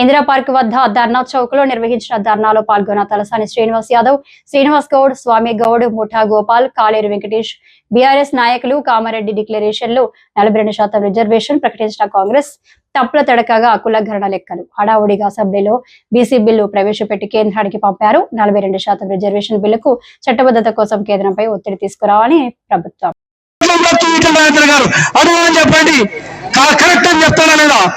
Indira park వద్ద ధర్నా చౌక్లో నిర్వహించిన ధర్నాలో పాల్గొన్న తలసాని శ్రీనివాస్ యాదవ్ శ్రీనివాస్ గౌడ్ స్వామి గౌడ్ ముఠా గోపాల్ కాలేరు వెంకటేష్ బీఆర్ఎస్ నాయకులు కామారెడ్డి డిక్లరేషన్లో నలభై రెండు శాతం రిజర్వేషన్ ప్రకటించిన కాంగ్రెస్. తప్పుల తడకగా కులగరణ లెక్కలు. హడావుడిగా అసెంబ్లీలో బీసీ బిల్లు ప్రవేశపెట్టి కేంద్రానికి పంపారు. నలభై రెండు శాతం రిజర్వేషన్ బిల్లుకు చట్టబద్ధత కోసం కేంద్రంపై ఒత్తిడి తీసుకురావాలని ప్రభుత్వం. చెప్పండి. కరెక్ట్ అని చెప్తాడా లేదా?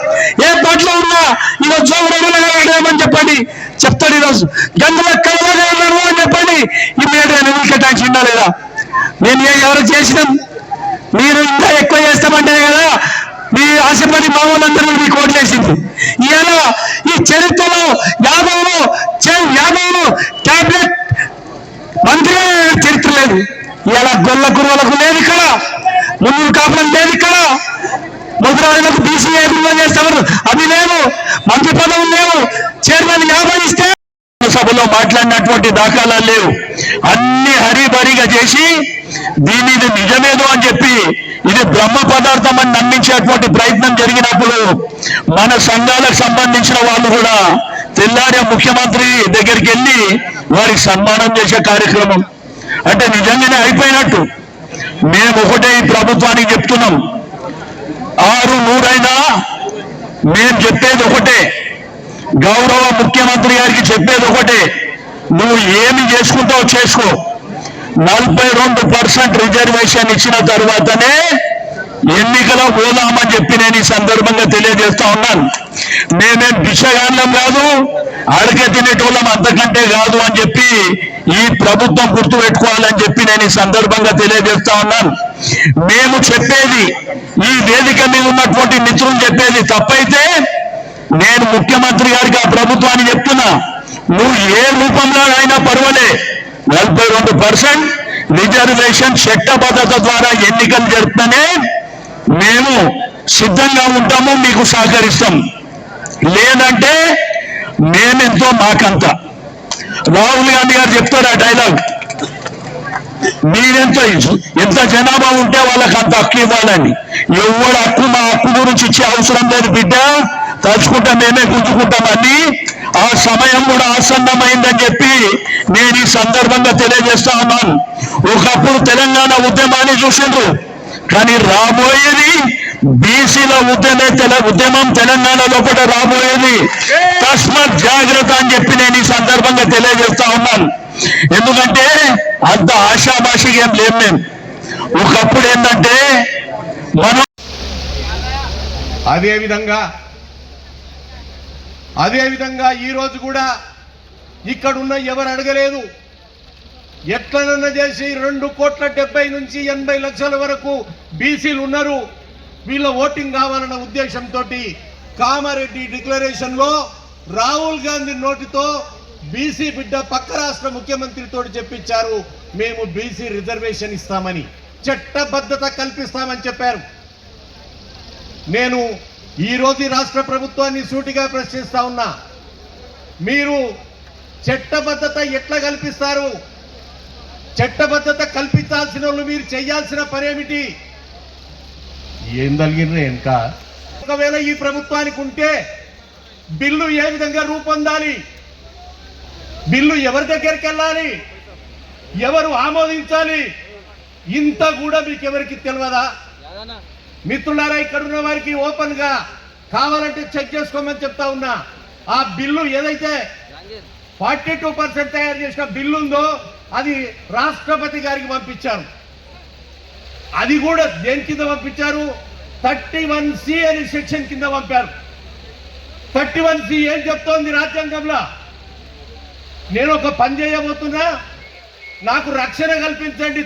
ఏ పాటలో ఉన్నా ఈరోజు జోగుడు అడగమని చెప్పండి? చెప్తాడు ఈరోజు. గంధుల కళ్ళగా అని చెప్పండి. ఇమ్మీడియట్గా నిధులు కేటాయించిందా లేదా? నేను ఎవరు చేసినాం మీరు ఇంకా ఎక్కువ చేస్తామంటే కదా మీ ఆశపడి మామూలందరూ వాళ్ళందరూ మీకు ఓట్లేసింది ఇవాళ ఈ చరిత్రలో యాదవ్లు చే- టాబ్లెట్ మంత్రి చరిత్ర లేదు. ఇలా గొల్ల కురువులకు లేదు ఇక్కడ. ముందు కాపురం లేదు ఇక్కడ. ముసలాళ్ళకు బీసీ అభివృద్ధి చేస్తారు అది లేవు. మంత్రి పదవులు లేవు. చైర్మన్ యాభై ఇస్తే సభలో మాట్లాడినటువంటి దాఖలాలు లేవు. అన్ని హరిబరిగా చేసి దీని ఇది నిజమేదో అని చెప్పి ఇది బ్రహ్మ పదార్థం అని నమ్మించేటువంటి ప్రయత్నం జరిగినప్పుడు మన సంఘాలకు సంబంధించిన వాళ్ళు కూడా తెల్లారే ముఖ్యమంత్రి దగ్గరికి వెళ్ళి వారికి సన్మానం చేసే కార్యక్రమం. అంటే నిజంగానే అయిపోయినట్టు. మేము ఒకటే ఈ ప్రభుత్వానికి చెప్తున్నాం. ఆరు నూరైనా మేము చెప్పేది ఒకటే. గౌరవ ముఖ్యమంత్రి గారికి చెప్పేది ఒకటే. నువ్వు ఏమి చేసుకుంటావు చేసుకో. నలభై రెండు పర్సెంట్ రిజర్వేషన్ ఇచ్చిన తర్వాతనే ఎన్నికలో పోదామని చెప్పి నేను ఈ సందర్భంగా తెలియజేస్తా ఉన్నాను. మేమేం భిక్షగాళ్ళం కాదు అడిగే తినేటోళ్ళం అంతకంటే కాదు అని చెప్పి ఈ ప్రభుత్వం గుర్తు పెట్టుకోవాలని చెప్పి నేను ఈ సందర్భంగా తెలియజేస్తా ఉన్నాను. మేము చెప్పేది ఈ వేదిక మీద ఉన్నటువంటి మిత్రులు చెప్పేది తప్పైతే నేను ముఖ్యమంత్రి గారికి ఆ ప్రభుత్వాన్ని చెప్తున్నా. నువ్వు ఏ రూపంలో అయినా పర్వాలే. నలభై రెండు పర్సెంట్ రిజర్వేషన్ చట్టబద్ధత ద్వారా ఎన్నికలు జరుపుతూనే మేము సిద్ధంగా ఉంటాము మీకు సహకరిస్తాం. లేదంటే మేమెంతో మాకంత. రాహుల్ గాంధీ గారు చెప్తారు ఆ డైలాగ్. మీరెంత ఎంత జనాభా ఉంటే వాళ్ళకి అంత హక్కు ఇవ్వాలని ఎవరు హక్కు మా హక్కు గురించి ఇచ్చే అవసరం లేదు బిడ్డ. తలుచుకుంటా మేమే గుంజుకుంటామని ఆ సమయం కూడా ఆసన్నమైందని చెప్పి నేను ఈ సందర్భంగా తెలియజేస్తా ఉన్నాను. ఒకప్పుడు తెలంగాణ ఉద్యమాన్ని చూసిండ్రు. కానీ రాబోయేది బీసీల ఉద్యమే తెల ఉద్యమం తెలంగాణ లోపల రాబోయేది. తస్మత్ జాగ్రత్త అని చెప్పి నేను ఈ సందర్భంగా తెలియజేస్తా ఉన్నాను. ఎందుకంటే అంత ఆశాభాషిగా ఏం లేం మేము ఒకప్పుడు ఏంటంటే మనం అదే విధంగా అదే విధంగా ఈ రోజు కూడా ఇక్కడున్న ఎవరు అడగలేదు. ఎట్లనన్నా చేసి రెండు కోట్ల డెబ్బై నుంచి ఎనభై లక్షల వరకు బీసీలు ఉన్నారు. వీళ్ళ ఓటింగ్ కావాలన్న ఉద్దేశంతో కామారెడ్డి డిక్లరేషన్లో రాహుల్ గాంధీ నోటితో బీసీ బిడ్డ పక్క రాష్ట్ర ముఖ్యమంత్రితో చెప్పించారు మేము బీసీ రిజర్వేషన్ ఇస్తామని. చట్టబద్ధత కల్పిస్తామని చెప్పారు. నేను ఈరోజు రాష్ట్ర ప్రభుత్వాన్ని సూటిగా ప్రశ్నిస్తా ఉన్నా. మీరు చట్టబద్ధత ఎట్లా కల్పిస్తారు? చట్టబద్ధత కల్పించాల్సిన వాళ్ళు మీరు చేయాల్సిన పనేమిటి? ఏం తగిలిన ఇంకా ఒకవేళ ఈ ప్రభుత్వానికి ఉంటే బిల్లు ఏ విధంగా రూపొందాలి? బిల్లు ఎవరి దగ్గరికి వెళ్ళాలి? ఎవరు ఆమోదించాలి? ఇంత కూడా మీకు ఎవరికి తెలియదా? మిత్రులారా ఇక్కడ ఉన్న వారికి ఓపెన్గా కావాలంటే చెక్ చేసుకోమని చెప్తా ఉన్నా. ఆ బిల్లు ఏదైతే ఫార్టీ టూ పర్సెంట్ తయారు చేసిన బిల్లు ఉందో అది రాష్ట్రపతి గారికి పంపించారు. అది కూడా దేని కింద పంపించారు? థర్టీ వన్ సి అనే సెక్షన్ కింద పంపారు. థర్టీ వన్ సి ఏం చెప్తోంది రాజ్యాంగంలో? నేను ఒక పని చేయబోతున్నా. నాకు రక్షణ కల్పించండి